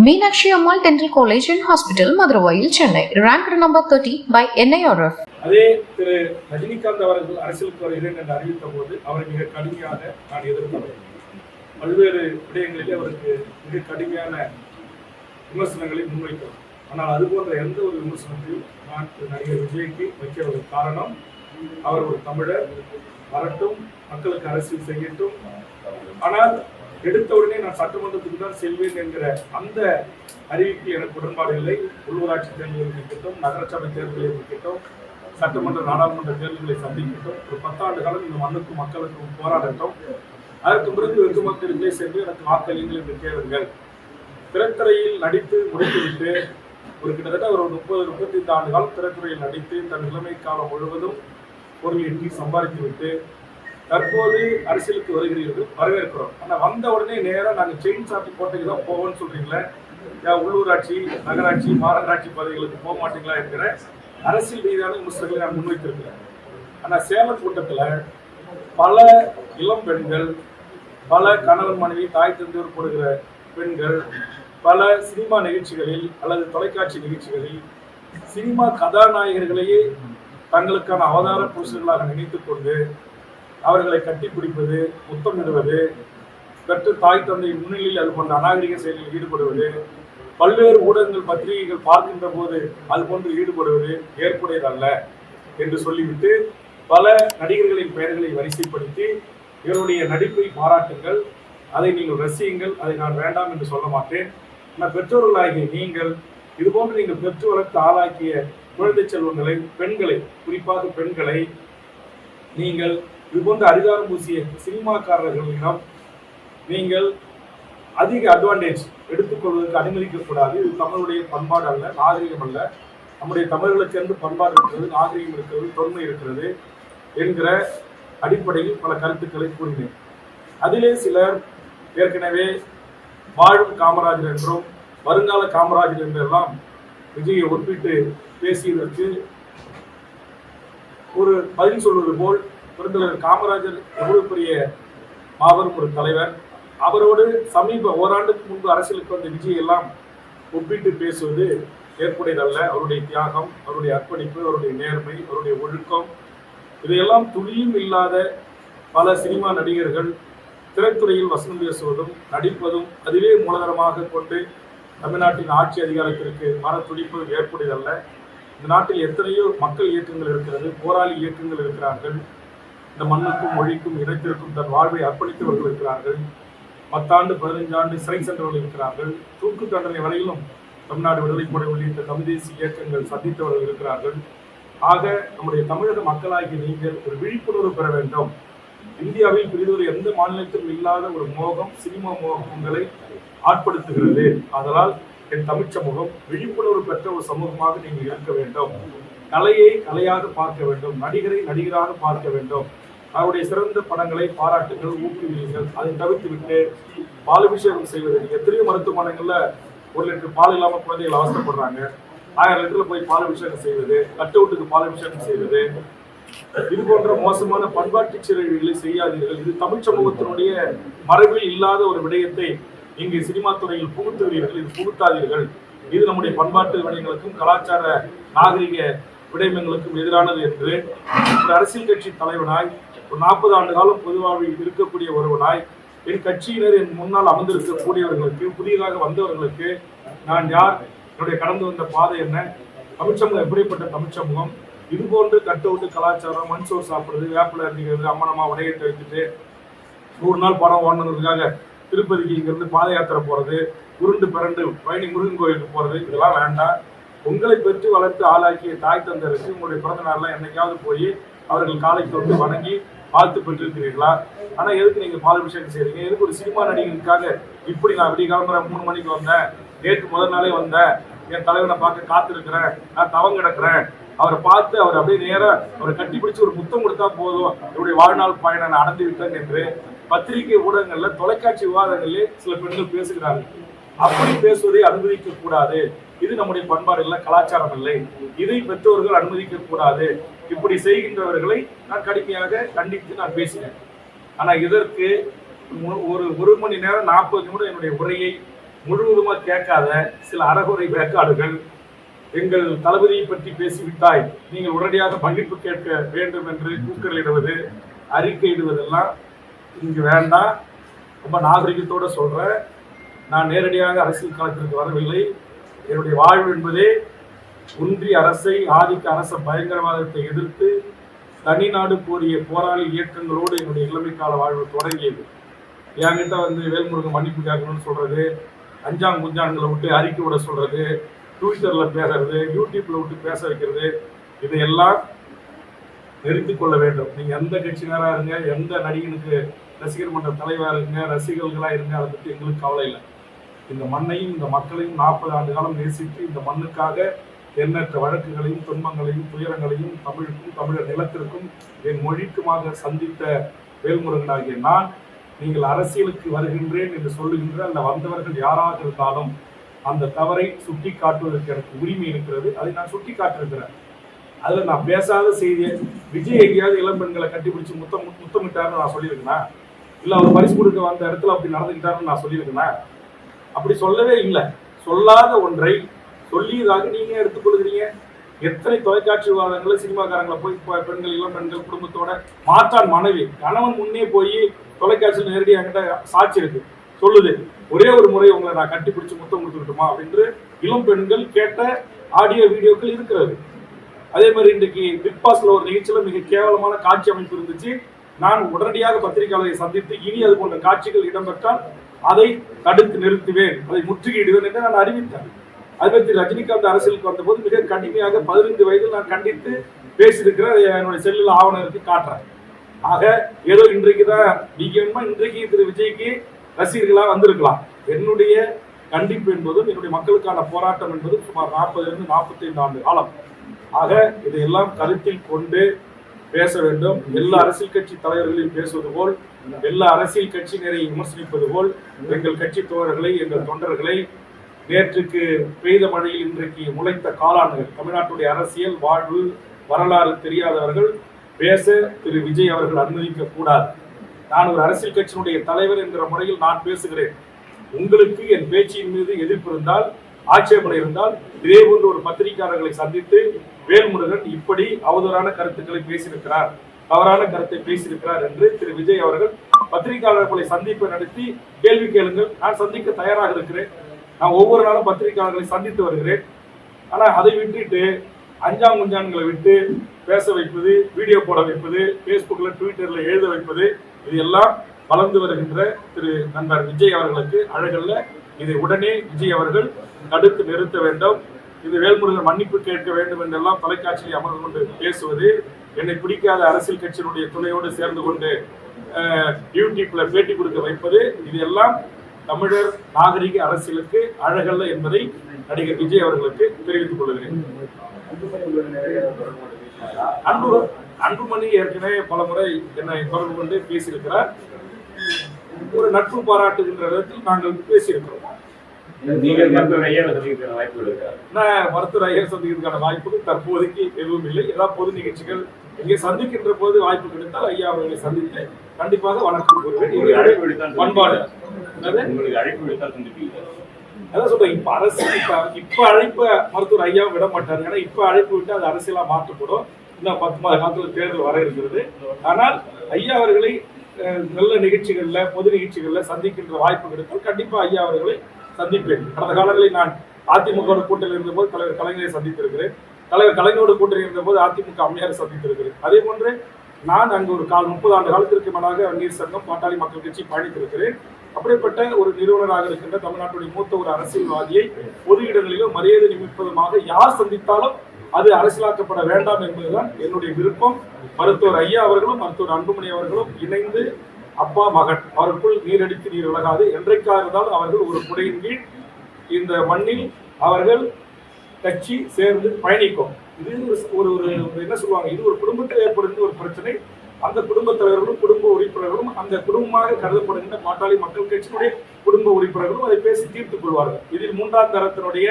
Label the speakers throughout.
Speaker 1: Meenakshi Ammal dental college and hospital Maduravoyal Chennai. Rank number thirty by NIRF
Speaker 2: அதே திரு ரஜினிகாந்த் அவர்கள் அரசியலுக்கு வருகிறேன் என்று அறிவித்த போது அவரை மிக கடுமையாக நான் எதிர்த்தவர் பல்வேறு விடயங்களிலே அவருக்கு மிக கடுமையான விமர்சனங்களை முன்வைத்தோம். ஆனால் அது போன்ற எந்த ஒரு விமர்சனத்தையும் நான் நடிகர் விஜய்க்கு வைக்கவில்லை. காரணம் அவர் ஒரு தமிழர் வரட்டும் மக்களுக்கு அரசியல் செய்யட்டும். ஆனால் எடுத்த உடனே நான் சட்டமன்றத்துக்கு தான் செல்வேன் என்கிற அந்த அறிவிப்பு எனக்கு உடன்பாடு இல்லை. உள்ளூராட்சி தேர்தல்கள் இருக்கட்டும் நகரசபை தேர்தலில் இருக்கட்டும் சட்டமன்ற நாடாளுமன்ற தேர்தல்களை சந்திக்கட்டும். ஒரு பத்தாண்டு காலம் இந்த மண்ணுக்கும் மக்களுக்கும் போராடட்டும். அதற்கு பிறகு வெகு மக்களுக்குள்ளே சென்று எனக்கு வாக்களியுங்கள் என்று கேளுங்கள். திரைத்துறையில் நடித்து முடித்துவிட்டு ஒரு கிட்டத்தட்ட ஒரு முப்பது முப்பத்தைந்து ஆண்டு காலம் திரைத்துறையில் நடித்து தன் இளமை காலம் முழுவதும் பொருள் எட்டி சம்பாதித்து விட்டு தற்போது அரசியலுக்கு வருகிறீர்கள் வரவேற்கிறோம். ஆனால் வந்த உடனே நேரா நாங்கள் செயின் சாப்பிட்டு கோட்டைக்கு தான் போவோம்னு சொல்றீங்களே? உள்ளூராட்சி நகராட்சி மாநகராட்சி பதவிகளுக்கு போக மாட்டீங்களா என்கிற அரசியல் ரீதியான விமர்சனங்களை நான் முன்வைத்திருக்கிறேன். ஆனால் சேலம் கூட்டத்தில் பல இளம் பெண்கள் பல கணவன் மனைவி தாய் தந்தையோர் போடுகிற பெண்கள் பல சினிமா நிகழ்ச்சிகளில் அல்லது தொலைக்காட்சி நிகழ்ச்சிகளில் சினிமா கதாநாயகர்களையே தங்களுக்கான அவதார புருஷர்களாக நினைத்துக் கொண்டு அவர்களை கட்டிப்பிடிப்பது முத்தமிடுவது பெற்று தாய் தந்தை முன்னிலையில் அது போன்ற அநாகரிக செயலில் ஈடுபடுவது பல்வேறு ஊடகங்கள் பத்திரிகைகள் பார்க்கின்ற போது அது போன்று ஈடுபடுவது ஏற்புடையதல்ல என்று சொல்லிவிட்டு பல நடிகர்களின் பெயர்களை வரிசைப்படுத்தி இவருடைய நடிப்பை பாராட்டுங்கள் அதை நீங்கள் ரசியுங்கள் அதை நான் வேண்டாம் என்று சொல்ல மாட்டேன். ஆனால் பெற்றோர்களாகிய நீங்கள் இதுபோன்று நீங்கள் பெற்று வளர்த்து ஆளாக்கிய குழந்தை செல்வங்களை பெண்களை குறிப்பாக பெண்களை நீங்கள் இதுபோன்ற அதிகாரம் பூசிய சினிமாக்காரர்களிடம் நீங்கள் அதிக அட்வான்டேஜ் எடுத்துக்கொள்வதற்கு அனுமதிக்கக்கூடாது. இது தமிழுடைய பண்பாடு அல்ல நாகரிகம் அல்ல. நம்முடைய தமிழர்களுக்கு என்று பண்பாடு இருக்கிறது நாகரிகம் இருக்கிறது தொன்மை இருக்கிறது என்கிற அடிப்படையில் பல கருத்துக்களை கூறினேன். அதிலே சிலர் ஏற்கனவே வாழும் காமராஜர் என்றும் வருங்கால காமராஜர் என்றெல்லாம் விஜயை ஒப்பிட்டு பேசியதற்கு ஒரு பதில் சொல்வது போல் பெருந்தலைவர் காமராஜர் எவ்வளவு பெரிய மாபெரும் ஒரு தலைவர். அவரோடு சமீப ஓராண்டுக்கு முன்பு அரசியலுக்கு வந்த விஜய் எல்லாம் ஒப்பிட்டு பேசுவது ஏற்புடையதல்ல. அவருடைய தியாகம் அவருடைய அர்ப்பணிப்பு அவருடைய நேர்மை அவருடைய ஒழுக்கம் இதையெல்லாம் துளியும் இல்லாத பல சினிமா நடிகர்கள் திரைத்துறையில் வசனம் பேசுவதும் நடிப்பதும் அதுவே மூலதனமாக கொண்டு தமிழ்நாட்டின் ஆட்சி அதிகாரத்திற்கு மன துடிப்பு ஏற்புடையதல்ல. இந்த நாட்டில் எத்தனையோ மக்கள் இயக்கங்கள் இருக்கிறது போராளி இயக்கங்கள் இருக்கிறார்கள். இந்த மண்ணுக்கும் மொழிக்கும் இனத்திற்கும் தன் வாழ்வை அர்ப்பணித்தவர்கள் இருக்கிறார்கள். பத்தாண்டு பதினைஞ்சாண்டு சிறை சென்றவர்கள் இருக்கிறார்கள். தூக்கு தண்டனை வரையிலும் தமிழ்நாடு விடுதலை படை உள்ளிட்ட தமிழ்தேசிய இயக்கங்கள் சந்தித்தவர்கள் இருக்கிறார்கள். ஆக நம்முடைய தமிழக மக்களாகிய நீங்கள் ஒரு விழிப்புணர்வு பெற வேண்டும். இந்தியாவில் பிரிதொரு எந்த மாநிலத்திலும் இல்லாத ஒரு மோகம் சினிமா மோகம் உங்களை ஆட்படுத்துகிறது. அதனால் என் தமிழ் சமூகம் விழிப்புணர்வு பெற்ற ஒரு சமூகமாக நீங்கள் இருக்க வேண்டும். கலையை கலையாக பார்க்க வேண்டும். நடிகரை நடிகராக பார்க்க வேண்டும். அவருடைய சிறந்த படங்களை பாராட்டுங்கள் ஊக்குவியுங்கள். அதை தவிர்த்து விட்டு பாலபிஷேகம் செய்வது. எத்தனையோ மருத்துவமனைகள்ல ஒரு லிட்டர் பால் இல்லாம குழந்தைகள் அவசரப்படுறாங்க ஆயிரம் லிட்டர்ல போய் பாலபிஷேகம் செய்வது கட்டவுட்டுக்கு பாலபிஷேகம் செய்வது. இது போன்ற மோசமான பண்பாட்டு சீரழிவுகளை செய்யாதீர்கள். இது தமிழ் சமூகத்தினுடைய மரபில் இல்லாத ஒரு விடயத்தை இங்கு சினிமா துறையில் புகுத்துகிறீர்கள். இது புகுத்தாதீர்கள். இது நம்முடைய பண்பாட்டு விடயங்களுக்கும் கலாச்சார நாகரிக விடயங்களுக்கும் எதிரானது என்று. அரசியல் கட்சி தலைவனாய் ஒரு நாற்பது ஆண்டு காலம் பொதுவாழ்வில் இருக்கக்கூடிய ஒருவனாய் என் கட்சியினர் என் முன்னால் அமர்ந்திருக்கக்கூடியவர்களுக்கு புதியதாக வந்தவர்களுக்கு நான் யார்? என்னுடைய கடந்து வந்த பாதை என்ன? தமிழ்ச்சமூகம் எப்படிப்பட்ட தமிழ்ச்சமூகம்? இது போன்று கட்டவுட்டு கலாச்சாரம் மண் சோறு சாப்பிடுறது வேப்பில அடிக்கிறது அம்மனமா உடையிட்டு வைத்துட்டு நூறு நாள் படம் ஓடணுங்கிறதுக்காக திருப்பதிக்கு இங்கிருந்து பாத யாத்திரை போறது உருண்டு பிறண்டு பழனி முருகன் கோயிலுக்கு போறது இதெல்லாம் வேண்டாம். உங்களை பெற்று வளர்த்து ஆளாக்கிய தாய் தந்தருக்கு உங்களுடைய பிறந்த நாள்லாம் என்னைக்காவது போய் அவர்கள் காலை தொட்டு வணங்கி வாழ்த்து பெற்றிருக்கிறீர்களா ஆனா எதுக்கு நீங்க பாலாபிஷேகம் செய்றீங்க எதுக்கு ஒரு சினிமா நடிகனுக்காக இப்படி நான் விடிய கிளம்புற மூணு மணிக்கு வந்தேன் நேற்று முதல் நாளே வந்தேன் என் தலைவனை பார்க்க காத்திருக்கிறேன் நான் தவம் கிடக்குறேன். அவரை பார்த்து அவர் அப்படியே நேரா அவரை கட்டி பிடிச்சு ஒரு முத்தம் கொடுத்தா போதும். என்னுடைய வாழ்நாள் பயணம் நான் அடைந்து விட்டேன் என்று பத்திரிகை ஊடகங்கள்ல தொலைக்காட்சி விவாதங்களிலே சில பெண்கள் பேசுகிறார்கள். அப்படி பேசுவதை அனுமதிக்க கூடாது இது நம்முடைய பண்பாடு இல்லை கலாச்சாரம் இல்லை. இதை பெற்றோர்கள் அனுமதிக்க கூடாது இப்படி செய்கின்றவர்களை நான் கடுமையாக கண்டித்து நான் பேசினேன். ஆனால் இதற்கு மு- ஒரு ஒரு மணி நேரம் நாற்பது நிமிடம் என்னுடைய உரையை முழுவதுமாக கேட்காத சில அறகுறை வேக்காடுகள் எங்கள் தளபதியை பற்றி பேசிவிட்டாய். நீங்கள் உடனடியாக மன்னிப்பு கேட்க வேண்டும் என்று கூக்கலிடுவது அறிக்கையிடுவதெல்லாம் இங்கு வேண்டாம். ரொம்ப நாகரிகத்தோடு சொல்கிறேன் நான் நேரடியாக அரசியல் களத்திற்கு வரவில்லை. என்னுடைய வாழ்வு என்பதே ஒன்றிய அரசை ஆதிக்க அரச பயங்கரவாதத்தை எதிர்த்து தனிநாடு கோரிய போராளி இயக்கங்களோடு என்னுடைய இளமை கால வாழ்வு தொடங்கியது. என்கிட்ட வந்து வேல்முருகன் மன்னிப்பு கேட்கணும்னு சொல்றது அஞ்சாங் குஞ்சான்களை விட்டு அறிக்கை விட சொல்றது ட்விட்டர்ல பேசுறது யூடியூப்ல விட்டு பேச வைக்கிறது இதையெல்லாம் நிறுத்தி கொள்ள வேண்டும். நீங்க எந்த கட்சியினராக இருங்க எந்த நடிகனுக்கு ரசிகர் மன்ற தலைவராக இருங்க ரசிகர்களாக இருங்க அதை பற்றி எங்களுக்கு கவலை இல்லை. இந்த மண்ணையும் இந்த மக்களையும் நாற்பது ஆண்டு காலம் நேசித்து இந்த மண்ணுக்காக எண்ணற்ற வழக்குகளையும் துன்பங்களையும் துயரங்களையும் தமிழுக்கும் தமிழர் நிலத்திற்கும் என் மொழிக்குமாக சந்தித்த வேல்முருகனாகிய நான் நீங்கள் அரசியலுக்கு வருகின்றேன் என்று சொல்லுகின்ற அந்த வந்தவர்கள் யாராக இருந்தாலும் அந்த தவறை சுட்டி காட்டுவதற்கு எனக்கு உரிமை இருக்கிறது. அதை நான் சுட்டி காட்டிருக்கிறேன் அதில் நான் பேசாத செய்தியை விஜய் எங்கேயாவது இளம்பெண்களை கட்டிப்பிடிச்சு முத்தம் முத்தமிட்டாருன்னு நான் சொல்லியிருக்கேனா? இல்லை அவர் பரிசு கொடுக்க வந்த இடத்துல அப்படி நடந்துக்கிட்டாருன்னு நான் சொல்லியிருக்கேனா? அப்படி சொல்லவே இல்லை. சொல்லாத ஒன்றை சொல்லியதாக நீங்க எடுத்துக்கொள்கிறீங்க. எத்தனை தொலைக்காட்சி விவாதங்களை சினிமாக்காரங்களை போய் பெண்கள் இளம் பெண்கள் குடும்பத்தோட மாற்றான் மனைவி. கணவன் முன்னே போய் தொலைக்காட்சியில் நேரடியாக என்கிட்ட சாட்சி இருக்கு. சொல்லுது ஒரே ஒரு முறை உங்களை நான் கட்டி பிடிச்சி முத்தம் கொடுத்துருட்டுமா அப்படின்னு இளம் பெண்கள் கேட்ட ஆடியோ வீடியோக்கள் இருக்கிறது. அதே மாதிரி இன்றைக்கு பிக் பாஸ்ல ஒரு நிகழ்ச்சியில மிக கேவலமான காட்சி அமைப்பு இருந்துச்சு. நான் உடனடியாக பத்திரிகையாளரை சந்தித்து இனி அது போன்ற காட்சிகள் இடம்பெற்றால் அதை தடுத்து நிறுத்துவேன் அதை முற்றுகையிடுவேன் என்று நான் அறிவித்தேன். அதே ரஜினிகாந்த் அரசியலுக்கு வந்தபோது மிக கடுமையாக பதினைந்து வயதில் நான் கண்டித்து பேசியிருக்கிறேன் அதை என்னுடைய செல்லில் ஆவணம் இருக்கு காட்டுறேன். ஆக ஏதோ இன்றைக்கு தான் நீங்க வேணுமா இன்றைக்கு திரு விஜய்க்கு ரசிகர்களா வந்திருக்கலாம். என்னுடைய கண்டிப்பு என்பதும் என்னுடைய மக்களுக்கான போராட்டம் என்பதும் சுமார் நாற்பதிலிருந்து நாற்பத்தைந்து ஆண்டு காலம். ஆக இதையெல்லாம் கருத்தில் கொண்டு பேச வேண்டும். எல்லா அரசியல் கட்சி தலைவர்களையும் பேசுவது போல் எல்லா அரசியல் கட்சியினரை விமர்சிப்பது போல் எங்கள் கட்சி தோழர்களை எங்கள் தொண்டர்களை நேற்றுக்கு பெய்த மழையில் இன்றைக்கு முளைத்த காலாண்டுகள். தமிழ்நாட்டுடைய அரசியல் வாழ்வு வரலாறு தெரியாதவர்கள் பேச திரு. விஜய் அவர்கள் அனுமதிக்க கூடாது. நான் ஒரு அரசியல் கட்சியினுடைய தலைவர் என்கிற முறையில் நான் பேசுகிறேன். உங்களுக்கு என் பேச்சின் மீது எதிர்ப்பு இருந்தால் ஆட்சேபனை இருந்தால் இதே போன்று ஒரு பத்திரிகையாளர்களை சந்தித்து வேல்முருகன் இப்படி அவதூறான கருத்துக்களை பேசியிருக்கிறார் தவறான கருத்தை பேசியிருக்கிறார் என்று திரு. விஜய் அவர்கள் பத்திரிகையாளர்களை சந்திப்பை நடத்தி கேள்வி கேளுங்கள். நான் சந்திக்க தயாராக இருக்கிறேன். நான் ஒவ்வொரு நாளும் பத்திரிகையாளர்களை சந்தித்து வருகிறேன். ஆனால் அதை விட்டுட்டு அஞ்சாம் குஞ்சான்களை விட்டு பேச வைப்பது வீடியோ போட வைப்பது ஃபேஸ்புக்கில் ட்விட்டரில் எழுத வைப்பது இது எல்லாம் வளர்ந்து வருகின்ற திரு நண்பர் விஜய் அவர்களுக்கு அழகல்ல. இதை உடனே விஜய் அவர்கள் தடுத்து நிறுத்த வேண்டும். இது வேல்முருகன் மன்னிப்பு கேட்க வேண்டும் என்றெல்லாம் தொலைக்காட்சியில் அமர்ந்து கொண்டு பேசுவது என்னை பிடிக்காத அரசியல் கட்சியினுடைய துணையோடு சேர்ந்து கொண்டு யூடியூப்ல பேட்டி கொடுக்க வைப்பது இது எல்லாம் தமிழர் நாகரிக அரசியலுக்கு அழகல்ல என்பதை நடிகர் விஜய் அவர்களுக்கு தெரிவித்துக் கொள்கிறேன். அன்பு அன்புமணி ஏற்கனவே பல முறை என்னை தொடர்பு கொண்டு பேசியிருக்கிறார். ஒரு நட்பு பாராட்டுகின்ற விதத்தில் நாங்கள் பேசியிருக்கிறோம்.
Speaker 3: மருத்துவர்
Speaker 2: ஐயர் சந்திக்கிறதுக்கான வாய்ப்புகள் தற்போதைக்கு எதுவும் இல்லை. ஏதாவது பொது நிகழ்ச்சிகள் இங்கே சந்திக்கின்ற போது வாய்ப்பு கிடைத்தால் ஐயா அவர்களை சந்தித்து கண்டிப்பாக வணக்கம் கூறுவேன். பண்பாடு?
Speaker 3: உங்களுக்கு அழைப்பு விடுத்தா சந்திப்பீங்க
Speaker 2: அதான் சொல்றேன் இப்ப அரசியல் இப்ப இப்ப அழைப்ப மருத்துவர் ஐயா விட மாட்டாரு. ஏன்னா இப்ப அழைப்பு விட்டு அது அரசியலா மாற்றப்படும். இன்னும் பத்து மாத காலத்துல தேர்தல் வர இருக்கிறது. ஆனால் ஐயா அவர்களை நல்ல நிகழ்ச்சிகள்ல பொது நிகழ்ச்சிகள்ல சந்திக்கின்ற வாய்ப்பு கிடைத்தால் கண்டிப்பா ஐயா அவர்களை சந்திப்பேன். கடந்த காலங்களில் நான் அதிமுக கூட்டத்தில் இருந்தபோது தலைவர் கலைஞரை சந்தித்திருக்கிறேன். தலைவர் கலைஞரோட கூட்டணி இருந்தபோது அதிமுக அம்மையாரை சந்தித்திருக்கிறேன். அதே போன்று நான் அங்கு ஒரு கால் முப்பது ஆண்டு காலத்திற்கு மேலாக நீர் சங்கம் பாட்டாளி மக்கள் கட்சி பயணித்திருக்கிறேன். அப்படிப்பட்ட ஒரு நிறுவனராக இருக்கின்ற தமிழ்நாட்டுடைய மூத்த ஒரு அரசியல்வாதியை பொது இடங்களிலும் மரியாதை நிமிப்பதுமாக யார் சந்தித்தாலும் அது அரசியலாக்கப்பட வேண்டாம் என்பதுதான் என்னுடைய விருப்பம். மருத்துவர் ஐயா அவர்களும் மருத்துவர் அன்புமணி அவர்களும் இணைந்து அப்பா மகன் அவருக்குள் நீரடித்து நீர் விலகாது. என்றைக்காக இருந்தாலும் அவர்கள் ஒரு குடையின் கீழ் இந்த மண்ணில் அவர்கள் கட்சி சேர்ந்து பயணிக்கும். இது ஒரு ஒரு என்ன சொல்லுவாங்க? இது ஒரு குடும்பத்தில் ஏற்படுகின்ற ஒரு பிரச்சனை. அந்த குடும்ப தலைவர்களும் குடும்ப உறுப்பினர்களும் அந்த குடும்பமாக கருதப்படுகின்ற பாட்டாளி மக்கள் கட்சியினுடைய குடும்ப உறுப்பினர்களும் அதை பேசி தீர்த்துக் கொள்வார்கள். இதில் மூன்றாம் தரத்தினுடைய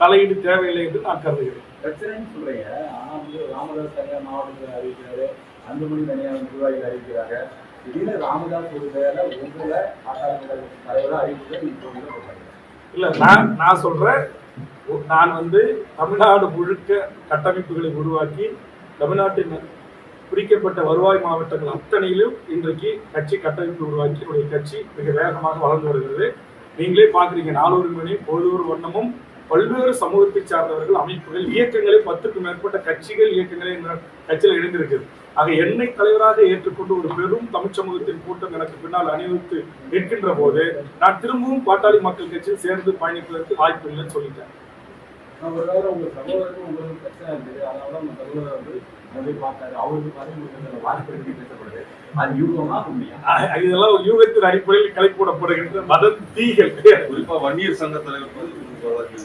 Speaker 2: தலையீடு தேவையில்லை என்று நான் கருதுகிறேன்.
Speaker 4: பிரச்சனைன்னு சொல்றீங்க. ஆனா வந்து ராமதாஸ் தனியார் மாவட்டத்தில் அறிவிக்கிறாரு. அன்புமணி தனியார் நிர்வாகிகள் அறிவிக்கிறாங்க. திடீர்னு ராமதாஸ் ஒரு பேரை உங்களை பாட்டாளி தலைவராக அறிவிக்கிறது இப்போ
Speaker 2: இல்ல நான் நான் சொல்றேன். நான் வந்து தமிழ்நாடு முழுக்க கட்டமைப்புகளை உருவாக்கி தமிழ்நாட்டின் பிரிக்கப்பட்ட வருவாய் மாவட்டங்கள் அத்தனையிலும் இன்றைக்கு கட்சி கட்டமைப்பு உருவாக்கி என்னுடைய கட்சி மிக வேகமாக வளர்ந்து வருகிறது. நீங்களே பார்க்குறீங்க நாளொரு மணி பொழுதொரு வண்ணமும் பல்வேறு சமூகத்தை சார்ந்தவர்கள் அமைப்புகள் இயக்கங்களே பத்துக்கும் மேற்பட்ட கட்சிகள் இயக்கங்களே கட்சியில் இணைந்திருக்கிறது ஆக என்னை தலைவராக ஏற்றுக்கொண்டு ஒரு பெரும் தமிழ் சமூகத்தின் கூட்டம் எனக்கு பின்னால் அணிவித்து நிற்கின்ற போது நான் திரும்பவும் பாட்டாளி மக்கள் கட்சியில் சேர்ந்து பயணிப்பதற்கு வாய்ப்பு இல்லைன்னு சொல்லிட்டேன்.
Speaker 4: நான் ஒரு வேளை உங்க சகோதரருக்கும் உங்களுக்கு பிரச்சனை இருக்குது அதனால தான் உங்க சகோதரர் வந்து அதை பார்த்தாரு. அவருக்கு பார்த்து வாய்ப்பு பேசப்படுது. அது யூகமா உண்மையா?
Speaker 2: இதெல்லாம் ஒரு யூகத்தின் அடிப்படையில் கிளப்பிவிடப்படுகின்ற வதந்திகள்
Speaker 5: குறிப்பா வன்னியர் சங்க தலைவர் வந்து வரலாற்று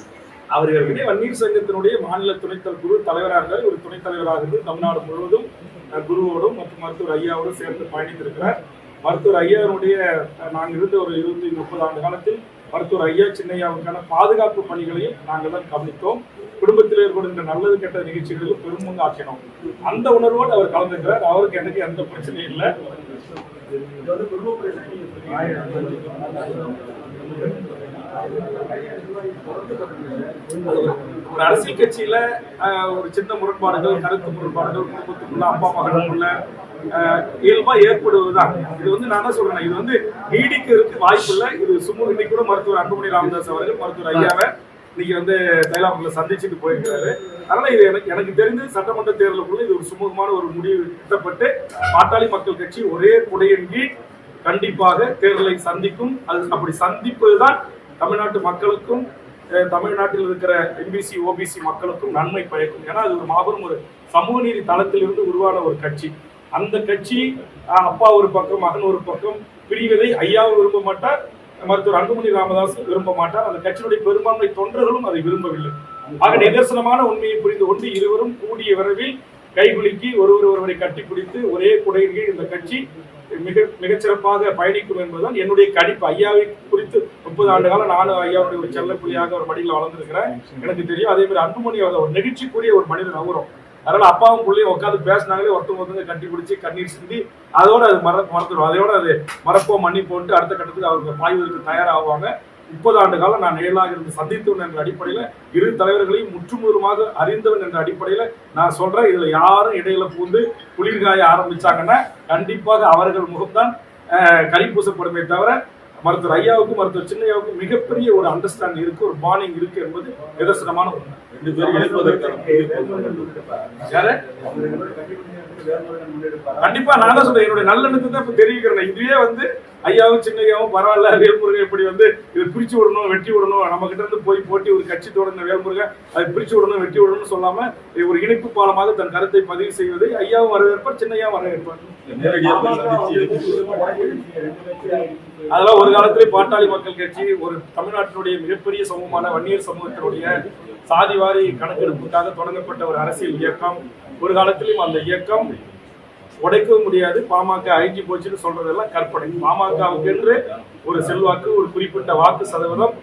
Speaker 2: அவர் ஏற்கனவே வன்னீர் சங்கத்தினுடைய மாநில துணைத்தல் குழு தலைவராக ஒரு துணைத் தலைவராக இருந்து தமிழ்நாடு முழுவதும் குருவோடும் மற்றும் மருத்துவர் ஐயாவோடும் சேர்ந்து பயணித்திருக்கிறார். மருத்துவர் ஐயாவுடைய நாங்கள் இருந்த ஒரு இருபத்தி முப்பது ஆண்டு காலத்தில் மருத்துவர் ஐயா சின்னையாவுக்கான பாதுகாப்பு பணிகளையும் நாங்கள் தான் கவனித்தோம். குடும்பத்தில் ஏற்படுகின்ற நல்லது கெட்ட நிகழ்ச்சிகளில் பெரும்பங்கு ஆக்கினோம் அந்த உணர்வோடு அவர் கலந்துக்கிறார். அவருக்கு எனக்கு எந்த பிரச்சனையும் இல்லை. ஒரு அரசியல் கட்சியில ஒரு சின்ன முரண்பாடுகள் கருத்து முரண்பாடுகள் குடும்பத்துக்குள்ள அப்பா மகளுக்குள்ள இயல்பா ஏற்படுவதுதான். இது வந்து நான் என்ன சொல்றேன் இது வந்து நீடிக்கிறதுக்கு வாய்ப்பு இல்லை இது சும்மா இன்னைக்கு கூட மருத்துவர் அன்புமணி ராமதாஸ் அவர்கள் மருத்துவர் ஐயாவை இன்னைக்கு வந்து தைலாபுரில சந்திச்சுட்டு போயிருக்கிறாரு. அதனால இது எனக்கு எனக்கு தெரிந்து சட்டமன்ற தேர்தலுக்குள்ள இது ஒரு சுமூகமான ஒரு முடிவு எட்டப்பட்டு பாட்டாளி மக்கள் கட்சி ஒரே குடையின் கீழ் கண்டிப்பாக தேர்தலை சந்திக்கும். அது அப்படி சந்திப்பதுதான் தமிழ்நாட்டு மக்களுக்கும் அஹ், தமிழ்நாட்டில் இருக்கிற எம்பிசி ஓபிசி மக்களுக்கும் நன்மை பயக்கும். ஏன்னா அது ஒரு மாபெரும் ஒரு சமூக நீதி தளத்திலிருந்து உருவான ஒரு கட்சி. அந்த கட்சி அப்பா ஒரு பக்கம் மகன் ஒரு பக்கம் பிரிவதை ஐயாவும் விரும்ப மாட்டார். மருத்துவர் அன்புமணி ராமதாஸ் விரும்ப மாட்டார். அந்த கட்சியினுடைய பெரும்பான்மை தொண்டர்களும் அதை விரும்பவில்லை. ஆக நிதர்சனமான உண்மையை புரிந்து கொண்டு இருவரும் கூடிய விரைவில் கைகுலுக்கி ஒருவர் ஒருவரை கட்டிப்பிடித்து ஒரே குடையின் கீழ் இந்த கட்சி மிக மிகச்சிறப்பாக பயணிக்கும் என்பதுதான் என்னுடைய கணிப்பு. ஐயாவை குறித்து முப்பது ஆண்டு காலம் நானும் ஐயாவுடைய ஒரு செல்லப்புள்ளியாக ஒரு மடியில் வளர்ந்துருக்கிறேன். எனக்கு தெரியும். அதே மாதிரி அன்புமணி அவர் ஒரு நெகிழ்ச்சிக்குரிய ஒரு மனிதன் அவரும். அதனால அப்பாவும் பிள்ளையும் உட்காந்து பேசினாங்களே ஒருத்தவங்க ஒருத்தங்க கட்டி பிடிச்சி கண்ணீர் சிந்தி அதோட அது மற மறந்துடும் அதோட அது மறப்போம் மன்னிப்போன்ட்டு அடுத்த கட்டத்துக்கு அவங்க பாய்வதற்கு தயாராகுவாங்க முப்பது ஆண்டு காலம் நான் நேரலாக இருந்து சந்தித்தவன் என்ற அடிப்படையில இரு தலைவர்களையும் முற்றுமுதலுமாக அறிந்தவன் என்ற அடிப்படையில நான் சொல்றேன். இதுல யாரும் இடையில பூந்து குளிர்காய ஆரம்பிச்சாங்கன்னா கண்டிப்பாக அவர்கள் முகம்தான் அஹ், பூசப்படுமே தவிர மருத்துவர் ஐயாவுக்கும் மருத்துவர் சின்னையாவுக்கும் மிகப்பெரிய ஒரு அண்டர்ஸ்டாண்டிங் இருக்கு ஒரு பாண்டிங் இருக்கு என்பது நிதர்சனமான உண்மை.
Speaker 5: ரெண்டு பேரும்
Speaker 2: கண்டிப்பா நான் தான் சொல்றேன் என்னுடைய நல்லெண்ணத்தை தான் இப்ப தெரிவிக்கிறேன். இதுவே வந்து ஐயாவும் சின்னையாவும் பரவாயில்ல வேல்முருகன் இப்படி வந்து இதை பிரிச்சு விடணும் வெட்டி விடணும். நம்ம கிட்ட இருந்து போய் போட்டி ஒரு கட்சி தொடர்ந்த வேல்முருகன் அதை பிரிச்சு விடணும் வெட்டி விடணும்னு சொல்லாம இது ஒரு இணைப்பு பாலமாக தன் கருத்தை பதிவு செய்வது. ஐயாவும் வரவேற்பார் சின்னையாவும் வரவேற்பார். அதெல்லாம் ஒரு காலத்திலே பாட்டாளி மக்கள் கட்சி ஒரு தமிழ்நாட்டினுடைய மிகப்பெரிய சமூகமான வன்னியர் சமூகத்தினுடைய சாதிவாரி கணக்கெடுப்புக்காக தொடங்கப்பட்ட ஒரு அரசியல் இயக்கம். ஒரு காலத்திலும் அந்த இயக்கம் உடைக்கவும் முடியாது. பாமக அழிஞ்சு போச்சுன்னு சொல்றதெல்லாம் கற்பனை. பாமகவுக்கு என்று ஒரு செல்வாக்கு ஒரு குறிப்பிட்ட வாக்கு சதவீதம்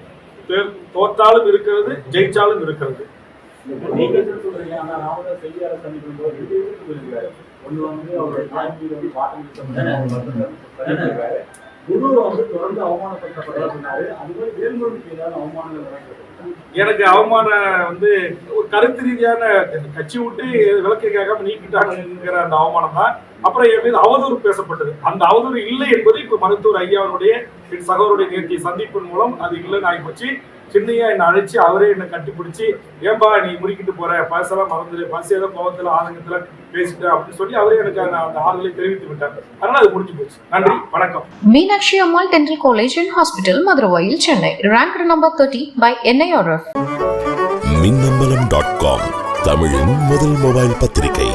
Speaker 2: தோற்றாலும் இருக்கிறது ஜெயிச்சாலும் இருக்கிறது.
Speaker 4: வந்து அவருடைய தாய்மொழி வந்து வந்து தொடர்ந்து சொன்னாரு அது வேல்முருகனுக்கு ஏதாவது அவமானங்கள்
Speaker 2: எனக்கு அவமானம் வந்து ஒரு கருத்து ரீதியான கட்சி விட்டு விளக்கை கேட்காம நீக்கிட்டாங்கிற அந்த அவமானம் தான். அப்புறம் என் மீது அவதூறு பேசப்பட்டது. அந்த அவதூறு இல்லை என்பது இப்ப மருத்துவர் ஐயாவுடைய என் சகோதரருடைய சந்திப்பின் மூலம் அது இல்லைன்னு ஆகிப்போச்சு. சின்னையா என்னை அழைச்சு அவரே என்னை கட்டிப்பிடிச்சு ஏன்பா நீ முறிக்கிட்டு போற? பழசெல்லாம் மறந்துடு பஸ் ஏதோ கோவத்துல ஆதங்கத்துல பேசிட்ட அப்படின்னு சொல்லி அவரே எனக்கு அந்த அந்த ஆறுதலை தெரிவித்து விட்டார். அதனால அது முடிஞ்சு போச்சு. நன்றி வணக்கம்.
Speaker 1: Meenakshi Ammal Dental College and Hospital, Madurai, Chennai. Ranked number 30 by NIRF.
Speaker 6: Minnambalam dot com தமிழின் முதல் மொபைல் பத்திரிகை.